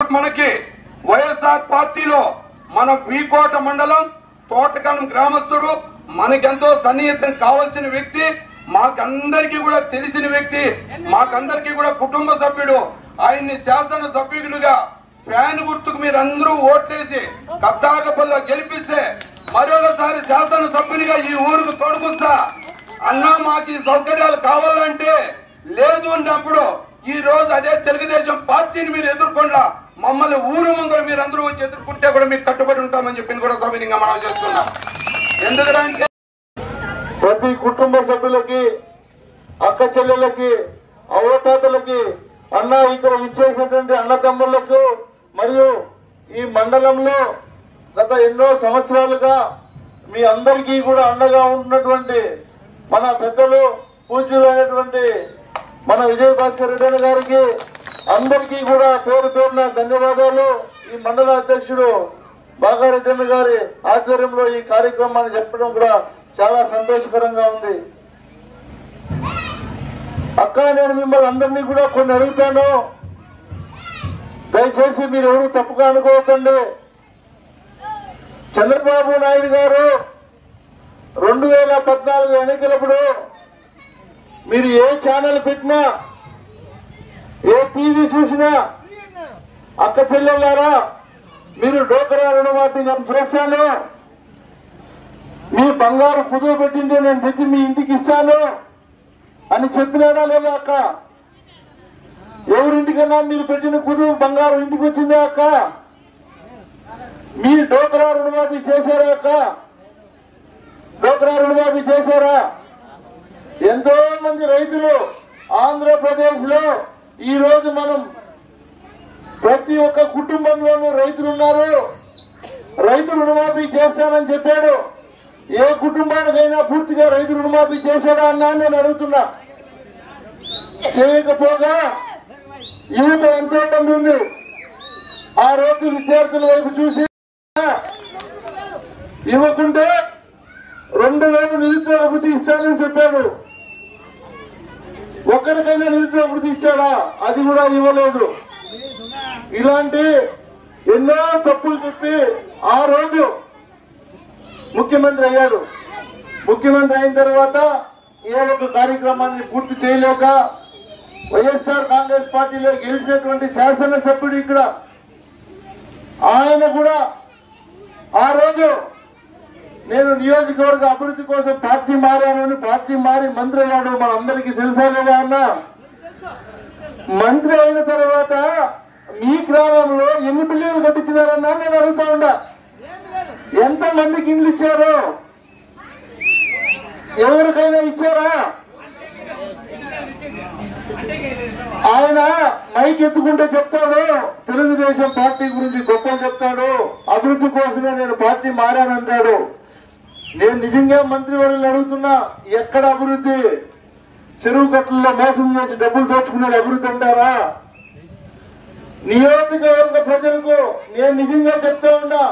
మనకి వైఎస్ఆర్ పార్టీలో మన వీకోట మండలం తోటకం గ్రామస్తుడు మనకెంతో సన్నిహితం కావాల్సిన వ్యక్తి మాకందరికీ కూడా తెలిసిన వ్యక్తి మాకందరికీ కూడా కుటుంబ సభ్యుడు ఆయన్ని శాసన సభ్యులుగా ఫ్యాన్ గుర్తుకు మీరు అందరూ ఓట్లేసి కత్తాకపల్లిలో గెలిపిస్తే మరొకసారి శాసన సభ్యునిగా ఈ ఊరుకు తోడుకొస్తా. అన్నా మాకు ఈ సౌకర్యాలు కావాలంటే లేదు అన్నప్పుడు ఈ రోజు అదే తెలుగుదేశం పార్టీని మీరు ఎదుర్కొండా. మమ్మల్ని ఊరు ముందర మీరు అందరూ వచ్చి ఎదుర్కొంటే కూడా మీకు కట్టుబడి ఉంటామని చెప్పి కూడా సవినీయంగా మనం చేస్తున్నాం. ఎందుకంటే ప్రతి కుటుంబ సభ్యులకి అక్క చెల్లెలకి అవతాతలకి అన్న ఇక్కడ ఇచ్చేసినటువంటి అన్నదమ్ములకు మరియు ఈ మండలంలో గత ఎన్నో సంవత్సరాలుగా మీ అందరికీ కూడా అండగా ఉంటున్నటువంటి మన పెద్దలు పూజ్యులైనటువంటి మన విజయ భాస్కర్ రెడ్డి గారికి అందరికీ కూడా పేరు పేరున ధన్యవాదాలు. ఈ మండల అధ్యక్షుడు బాగారెడ్డి గారి ఆధ్వర్యంలో ఈ కార్యక్రమాన్ని చెప్పడం కూడా చాలా సంతోషకరంగా ఉంది. అక్క నేను మిమ్మల్ని అందరినీ కూడా కొన్ని అడుగుతాను. దయచేసి మీరు ఎవరు తప్పుగా అనుకోకండి చంద్రబాబు నాయుడు గారు రెండు వేల పద్నాలుగు ఎన్నికలప్పుడు మీరు ఏ ఛానల్ పెట్టినా ఏ టీవీ చూసినా అక్క చెల్లెళ్ళారా మీరు డోకరా రుణమాఫీ నేను చేస్తాను మీ బంగారు కుదువ పెట్టింటే నేను తెచ్చి మీ ఇంటికి ఇస్తాను అని చెప్పినాడా లేదా అక్క? ఎవరింటికన్నా మీరు పెట్టిన కుదువు బంగారు ఇంటికి వచ్చిందా అక్క? మీ డోకరా రుణమాఫీ చేశారా అక్క? డోకరా రుణమాఫీ చేశారా? ఎంతో మంది రైతులు ఆంధ్రప్రదేశ్లో ఈరోజు మనం ప్రతి ఒక్క కుటుంబంలోనూ రైతులు ఉన్నారు రైతు రుణమాఫీ చేస్తానని చెప్పాడు. ఏ కుటుంబానికైనా పూర్తిగా రైతు రుణమాఫీ చేశాడా అన్నా నేను అడుగుతున్నా. చేయకపోగా యువత ఎంతో మంది ఉంది. ఆ రోజు విద్యార్థుల వైపు చూసి ఇవ్వకుంటే రెండు వేలు నిరుద్యోగ వృత్తి ఇస్తానని చెప్పాడు. ఒక్కరికైనా నిరుద్యోగుడు ఇచ్చాడా? అది కూడా ఇవ్వలేదు. ఇలాంటి ఎన్నో తప్పులు చెప్పి ఆ రోజు ముఖ్యమంత్రి అయ్యాడు. ముఖ్యమంత్రి అయిన తర్వాత ఏ ఒక్క కార్యక్రమాన్ని పూర్తి చేయలేక వైఎస్ఆర్ కాంగ్రెస్ పార్టీలో గెలిచినటువంటి శాసనసభ్యుడు ఇక్కడ. ఆయన కూడా ఆ రోజు నేను నియోజకవర్గ అభివృద్ధి కోసం పార్టీ మారానని పార్టీ మారి మంత్రి అయ్యాడు మనందరికీ తెలుసా లేదా అన్న? మంత్రి అయిన తర్వాత మీ గ్రామంలో ఎన్ని బిల్లులు కట్టించినారన్నా నేను అడుగుతా ఉండా ఎంత మందికి ఇండ్లు ఇచ్చారు? ఎవరికైనా ఇచ్చారా? ఆయన మైక్ ఎత్తుకుంటే చెప్తాడు తెలుగుదేశం పార్టీ గురించి గొప్పలు చెప్తాడు అభివృద్ధి కోసమే నేను పార్టీ మారానంటాడు. నేను నిజంగా మంత్రి వారిని అడుగుతున్నా ఎక్కడ అభివృద్ధి? చెరువు కట్టల్లో మోసం చేసి డబ్బులు దోచుకునేది అభివృద్ధి అంటారా? నియోజకవర్గ ప్రజలకు నేను నిజంగా చెప్తా ఉన్నా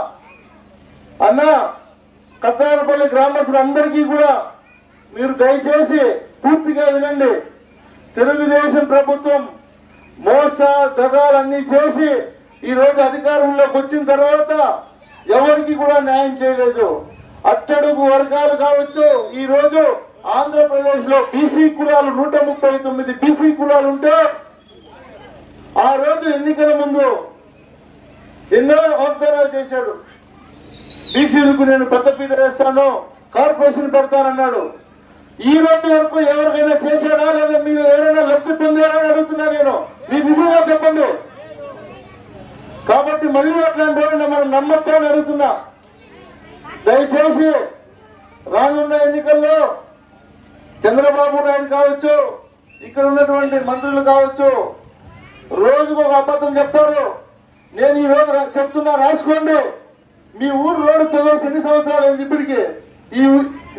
అన్నా కత్తారపల్లి గ్రామస్తులందరికీ కూడా మీరు దయచేసి పూర్తిగా వినండి. తెలుగుదేశం ప్రభుత్వం మోస దగాలన్నీ చేసి ఈ రోజు అధికారంలోకి వచ్చిన తర్వాత ఎవరికి కూడా న్యాయం చేయలేదు. అట్టడుగు వర్గాలు కావచ్చు. ఈ రోజు ఆంధ్రప్రదేశ్లో బీసీ కులాలు నూట ముప్పై తొమ్మిది బీసీ కులాలు ఉంటే ఆ రోజు ఎన్నికల ముందు ఎన్నో వాగ్దానాలు చేశాడు. బీసీలకు నేను పెద్దపీట వేస్తాను కార్పొరేషన్ పెడతానన్నాడు. ఈ రోజు వరకు ఎవరికైనా చేశాడా లేదా మీరు ఎవరైనా లబ్ధి పొందారా అని అడుగుతున్నా నేను. మీ నిజంగా చెప్పండి. కాబట్టి మళ్ళీ అట్లాంటి వాళ్ళని మనం నమ్మొచ్చా అని అడుగుతున్నా. దయచేసి రానున్న ఎన్నికల్లో చంద్రబాబు నాయుడు కావచ్చు ఇక్కడ ఉన్నటువంటి మంత్రులు కావచ్చు రోజుకు ఒక అబద్ధం చెప్తారు. నేను ఈ రోజు చెప్తున్నా రాసుకోండి. మీ ఊరు రోడ్డు తవ్వేసి ఎన్ని సంవత్సరాలు అయింది ఇప్పటికి? ఈ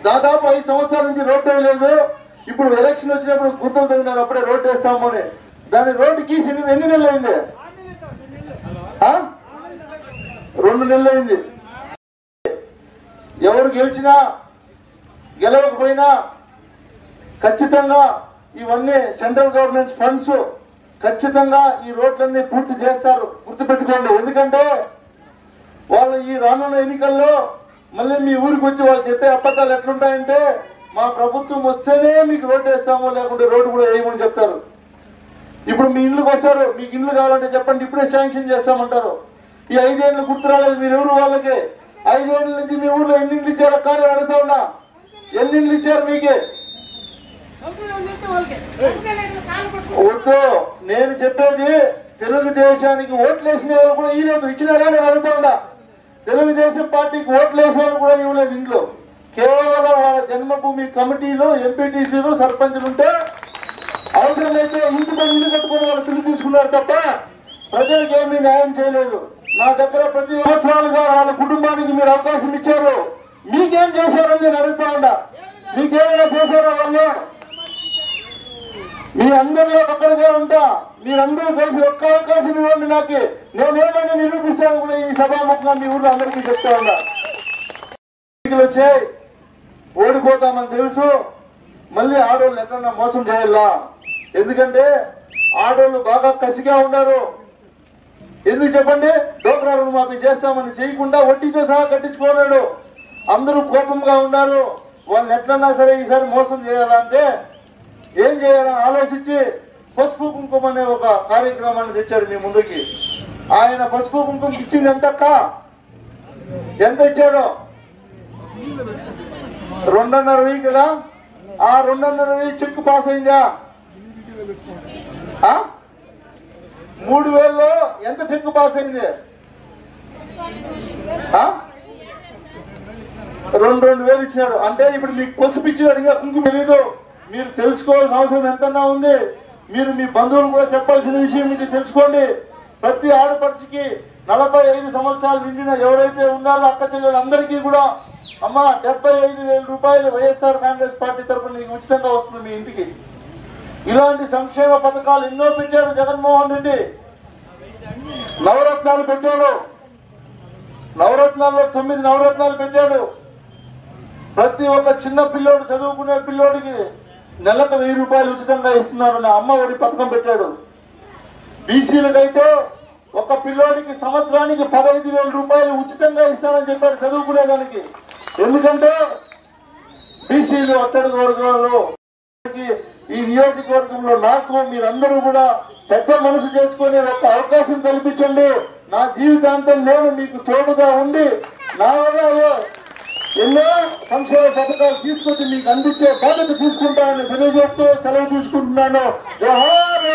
దాదాపు ఐదు సంవత్సరాల నుంచి రోడ్డు వేయలేదు ఇప్పుడు ఎలక్షన్ వచ్చినప్పుడు గుర్తులు తగినారు అప్పుడే రోడ్డు వేస్తాము అని. దాని రోడ్డు గీసి ఎన్ని ఎన్ని నెలలు అయింది? ఆ? రెండు నెలలు అయింది. ఎవరు గెలిచినా గెలవకపోయినా ఖచ్చితంగా ఇవన్నీ సెంట్రల్ గవర్నమెంట్ ఫండ్స్ ఖచ్చితంగా ఈ రోడ్లన్నీ పూర్తి చేస్తారు. గుర్తుపెట్టుకోండి. ఎందుకంటే వాళ్ళు ఈ రానున్న ఎన్నికల్లో మళ్ళీ మీ ఊరికి వచ్చి వాళ్ళు చెప్పే అబద్ధాలు ఎట్లుంటాయంటే మా ప్రభుత్వం వస్తేనే మీకు రోడ్డు వేస్తాము లేకుంటే రోడ్డు కూడా వేయమని చెప్తారు. ఇప్పుడు మీ ఇండ్లకు వస్తారు. మీకు ఇండ్లు కావాలంటే చెప్పండి. ఇప్పుడే శాంక్షన్ చేస్తామంటారు. ఈ ఐదేళ్ళు గుర్తు రాలేదు. మీరు ఎవరు వాళ్ళకే? ఐదేళ్ళ నుంచి మీ ఊర్లో ఎన్నింటి ఇండ్లు ఇచ్చారో కానీ అడుగుతా ఉన్నా. ఎన్నింటి ఇచ్చారు మీకే? వద్దు. నేను చెప్పేది తెలుగుదేశానికి ఓట్లు వేసిన వాళ్ళు కూడా ఇవ్వలేదు ఇచ్చినారా నేను అడుగుతా ఉన్నా. తెలుగుదేశం పార్టీకి ఓట్లు వేసిన వాళ్ళు కూడా ఇవ్వలేదు ఇంట్లో. కేవలం వాళ్ళ జన్మభూమి కమిటీలు ఎంపీటీసీలు సర్పంచులు ఉంటే అవసరమైతే ఇంటికి ఇల్లు కట్టుకుని వాళ్ళు తిరిగి తీసుకున్నారు తప్ప ప్రజలకు ఏమీ న్యాయం చేయలేదు. నా దగ్గర ప్రతి సంవత్సరాలుగా వాళ్ళ కుటుంబానికి మీరు అవకాశం ఇచ్చారు. మీకేం చేశారో నేను అడుగుతా ఉండా మీకేమైనా చేశారో వాళ్ళు? మీ అందరిలో ఒక్కరిగా ఉంటా. మీరందరూ కలిసి ఒక్క అవకాశం ఇవ్వండి నాకు. నేనేమైనా నిరూపిస్తాను కూడా ఈ సభాముఖంగా మీ ఊళ్ళో అందరికీ చెప్తా ఉన్నా. వచ్చాయి ఓడిపోతామని తెలుసు. మళ్ళీ ఆడోళ్ళు ఎక్కడన్నా మోసం చేయాలా? ఎందుకంటే ఆడోళ్ళు బాగా కసిగా ఉన్నారు. ఎందుకు చెప్పండి? డోక్రా రుణమాఫీ చేస్తామని చేయకుండా వడ్డీతో సహా కట్టించుకోలేడు. అందరూ కోపంగా ఉన్నారు. వాళ్ళని ఎట్లన్నా సరే ఈసారి మోసం చేయాలంటే ఏం చేయాలని ఆలోచించి పసుపు కుంకుమ అనే ఒక కార్యక్రమాన్ని తెచ్చాడు మీ ముందుకి. ఆయన పసుపు కుంకుమ ఇచ్చింది ఎంతక్క? ఎంత ఇచ్చాడు? రెండున్నర వెయ్యి కదా? ఆ రెండున్నర వెయ్యి చెక్ పాస్ అయిందా? మూడు వేల్లో ఎంత చెక్ పాస్ అయింది? రెండు రెండు వేలు ఇచ్చినాడు. అంటే ఇప్పుడు మీకు పసుపు ఇచ్చినాడు ఇంకా కుంకుమ తెలీదు. మీరు తెలుసుకోవాల్సిన అవసరం ఎంతన్నా ఉంది. మీరు మీ బంధువులు కూడా చెప్పాల్సిన విషయం మీరు తెలుసుకోండి. ప్రతి ఆడపడిచికి నలభై ఐదు సంవత్సరాలు నిండిన ఎవరైతే ఉన్నారో అక్క చెల్లెలందరికీ కూడా అమ్మ డెబ్బై ఐదు వేల రూపాయలు వైఎస్ఆర్ కాంగ్రెస్ పార్టీ తరఫున నీకు ఉచితంగా వస్తుంది మీ ఇంటికి. ఇలాంటి సంక్షేమ పథకాలు ఎన్నో పెట్టాడు జగన్మోహన్ రెడ్డి. నవరత్నాలు పెట్టాడు. నవరత్నాల్లో తొమ్మిది నవరత్నాలు పెట్టాడు. ప్రతి ఒక్క చిన్న పిల్లోడు చదువుకునే పిల్లోడికి నెలకు వెయ్యి రూపాయలు ఉచితంగా ఇస్తున్నారు అమ్మ ఒడి పథకం పెట్టాడు. బీసీలకైతే ఒక పిల్లోడికి సంవత్సరానికి పదహైదు వేల రూపాయలు ఉచితంగా ఇస్తానని చెప్పాడు చదువుకునేదానికి. ఎందుకంటే బీసీలు అట్టడి వర్గాలు ఈ నియోజకవర్గంలో నాకు మీరందరూ కూడా పెద్ద మనసు చేసుకునే ఒక అవకాశం కల్పించండి. నా జీవితాంతం నేను మీకు తోడుగా ఉండి నా వల్ల ఎన్నో సంక్షేమ పథకాలు తీసుకొచ్చి మీకు అందించే బాధ్యత తీసుకుంటానని తెలియజేస్తూ సెలవు తీసుకుంటున్నాను. జోహార్